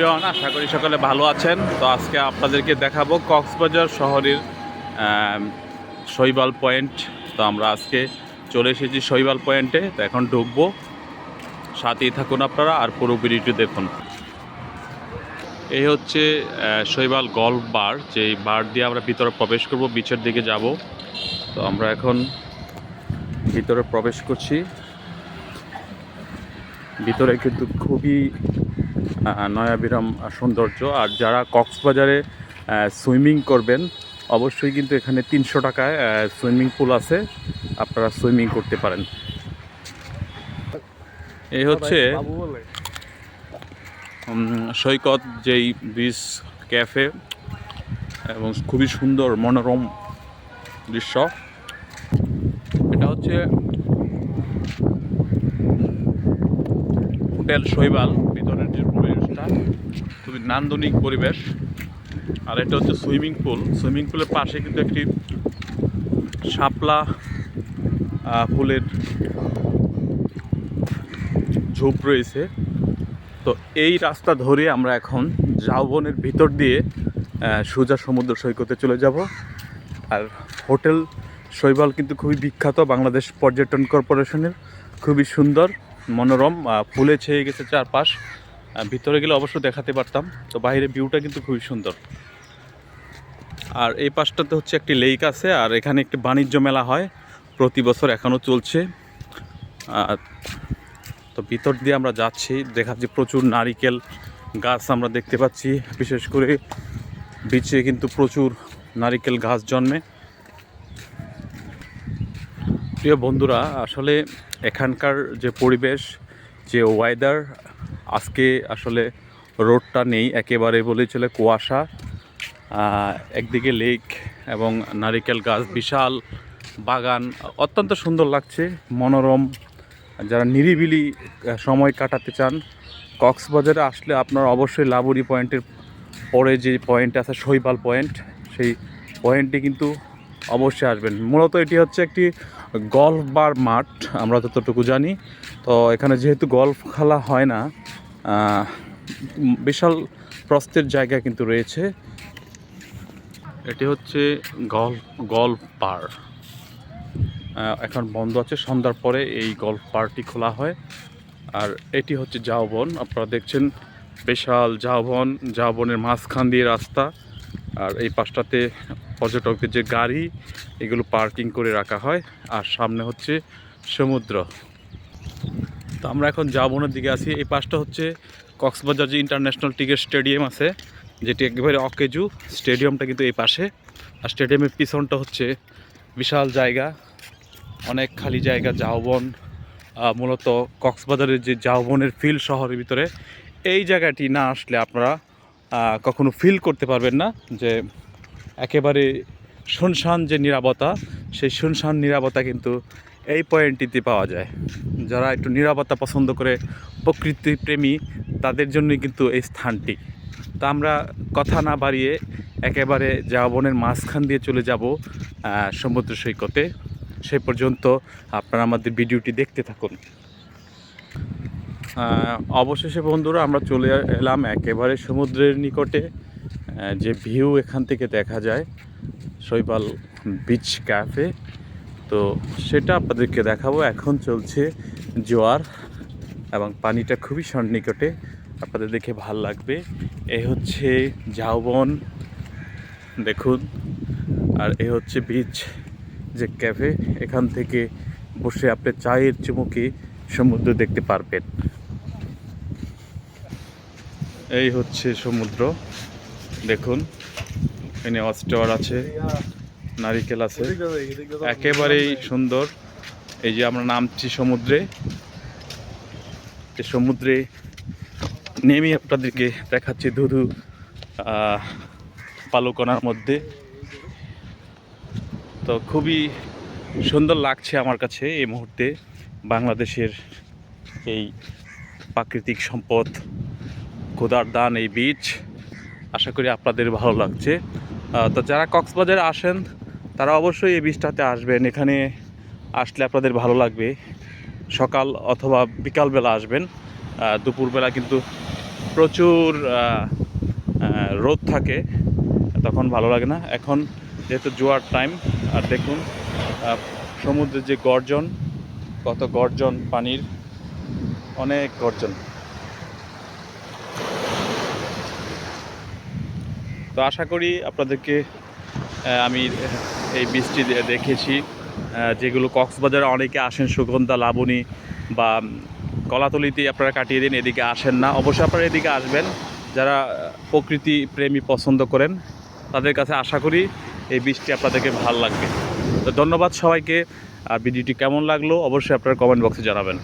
আশা করি সকলে ভালো আছেন। তো আজকে আপনাদেরকে দেখাবো কক্সবাজার শহরের শৈবাল পয়েন্ট। তো আমরা আজকে চলে এসেছি শৈবাল পয়েন্টে। তো এখন ঢুকবো। সাথেই থাকুন আপনারা আর পুরো ভিডিওটি দেখুন। এই হচ্ছে শৈবাল গল্ফ বার। যেই বার দিয়ে আমরা ভিতরে প্রবেশ করব, বিচের দিকে যাব। তো আমরা এখন ভিতরে প্রবেশ করছি। ভিতরে কিন্তু খুবই নয়াবিরাম সৌন্দর্য। আর যারা কক্সবাজারে সুইমিং করবেন, অবশ্যই কিন্তু এখানে তিনশো টাকায় সুইমিং পুল আছে। আপনারা সুইমিং করতে পারেন। এই হচ্ছে সৈকত যেই বিচ ক্যাফে এবং খুবই সুন্দর মনোরম দৃশ্য। এটা হচ্ছে হোটেল শৈবাল, ভিতরের যে খুবই নান্দনিক পরিবেশ। আর এটা হচ্ছে সুইমিং পুল। সুইমিং পুলের পাশে কিন্তু একটি শাপলা ফুলের ঝোপ রয়েছে। তো এই রাস্তা ধরে আমরা এখন ঝাউবনের ভিতর দিয়ে সোজা সমুদ্র সৈকতে চলে যাব। আর হোটেল শৈবাল কিন্তু খুবই বিখ্যাত, বাংলাদেশ পর্যটন কর্পোরেশনের। খুবই সুন্দর, মনোরম ফুলে ছেয়ে গেছে চারপাশ। ভিতরে গেলে অবশ্য দেখাতে পারতাম, তো বাইরে ভিউটা কিন্তু খুবই সুন্দর। আর এই পাশটাতে হচ্ছে একটি লেক আছে, আর এখানে একটি বাণিজ্য মেলা হয়, প্রতি বছর এখনও চলছে। তো ভিতর দিয়ে আমরা যাচ্ছি দেখাচ্ছি প্রচুর নারিকেল গাছ আমরা দেখতে পাচ্ছি, বিশেষ করে বিচে কিন্তু প্রচুর নারিকেল গাছ জন্মে। প্রিয় বন্ধুরা, আসলে এখানকার যে পরিবেশ, যে ওয়েদার আজকে আসলে রোডটা নেই একেবারে বলেই চলে কুয়াশা। একদিকে লেক এবং নারিকেল গাছ, বিশাল বাগান, অত্যন্ত সুন্দর লাগছে, মনোরম। যারা নিরিবিলি সময় কাটাতে চান, কক্সবাজারে আসলে আপনার অবশ্যই লাবুরি পয়েন্টের পরে যে পয়েন্ট আছে, শৈবাল পয়েন্ট, সেই পয়েন্টটি কিন্তু অবশ্যই আসবেন। মূলত এটি হচ্ছে একটি গল্ফ বার মাঠ, আমরা যতটুকু জানি। তো এখানে যেহেতু গল্ফ খেলা হয় না বিশাল প্রস্থের জায়গা কিন্তু রয়েছে। এটি হচ্ছে গল্ফ গল্ফ আহ, এখন বন্ধ আছে সন্ধ্যার পরে এই গল্ফ পার্টি খোলা হয়। আর এটি হচ্ছে জাওবন আপনারা দেখছেন বিশাল জাওবন জাওবনের মাঝখান দিয়ে রাস্তা। আর এই পাশটাতে পর্যটকদের যে গাড়ি এগুলো পার্কিং করে রাখা হয়। আর সামনে হচ্ছে সমুদ্র। তো আমরা এখন জাওবনের দিকে আছি। এই পাশটা হচ্ছে কক্সবাজার যে ইন্টারন্যাশনাল টিকেট স্টেডিয়াম আছে যেটি একেবারে অকেজু স্টেডিয়ামটা কিন্তু এই পাশে। আর স্টেডিয়ামের পিছনটা হচ্ছে বিশাল জায়গা অনেক খালি জায়গা জাওবন আহ, মূলত কক্সবাজারের যে জাওবনের ফিল শহরের ভিতরে। এই জায়গাটি না আসলে আপনারা কখনো ফিল করতে পারবেন না যে একেবারে শুনশান যে নিরাপত্তা সেই শুনশান নিরাপত্তা কিন্তু এই পয়েন্টটিতে পাওয়া যায়। যারা একটু নিরাপত্তা পছন্দ করে প্রকৃতি প্রেমী, তাদের জন্যই কিন্তু এই স্থানটি। তা আমরা কথা না বাড়িয়ে একেবারে জাওবনের মাঝখান দিয়ে চলে যাব সমুদ্র সৈকতে। সে পর্যন্ত আপনারা আমাদের ভিডিওটি দেখতে থাকুন। অবশেষে বন্ধুরা আমরা চলে এলাম একেবারে সমুদ্রের নিকটে যে ভিউ এখান থেকে দেখা যায়। শৈবাল বিচ ক্যাফে তো সেটা আপনাদেরকে দেখাবো। এখন চলছে জোয়ার এবং পানিটা খুবই সন্নিকটে। আপনাদের দেখে ভালো লাগবে। এই হচ্ছে ঝাউবন দেখুন। আর এ হচ্ছে বিচ যে ক্যাফে এখান থেকে বসে আপনি চায়ের চুমুকে সমুদ্র দেখতে পারবেন। এই হচ্ছে সমুদ্র, দেখুন। এখানে অস্টার আছে নারিকেল আছে। একেবারেই সুন্দর। এই যে আমরা নামছি সমুদ্রে। যে সমুদ্রে নেমে আপনাদেরকে দেখাচ্ছি ধুধু আহ, পালুকণার মধ্যে। তো খুবই সুন্দর লাগছে আমার কাছে এই মুহূর্তে বাংলাদেশের এই প্রাকৃতিক সম্পদ খোদার দান এই বীচ আশা করি আপনাদের ভালো লাগছে। তো যারা কক্সবাজারে আসেন, তারা অবশ্যই এই বীচটাতে আসবেন। এখানে আসলে আপনাদের ভালো লাগবে। সকাল অথবা বিকালবেলা আসবেন। দুপুরবেলা কিন্তু প্রচুর রোদ থাকে, তখন ভালো লাগে না। এখন যেহেতু জোয়ার টাইম আর দেখুন সমুদ্রের যে গর্জন, কত গর্জন পানির, অনেক গর্জন। তো আশা করি আপনাদেরকে আমি এই বৃষ্টি দে- দেখেছি। যেগুলো কক্সবাজারে অনেকে আসেন, সুগন্ধা, লাবণী বা কলাতলিতে আপনারা কাটিয়ে দিন, এদিকে আসেন না। অবশ্যই আপনারা এদিকে আসবেন। যারা প্রকৃতি প্রেমী পছন্দ করেন, তাদের কাছে আশা করি এই বৃষ্টি আপনাদেরকে ভালো লাগবে। তো ধন্যবাদ সবাইকে। আর ভিডিওটি কেমন লাগল, অবশ্যই আপনারা কমেন্ট বক্সে জানাবেন।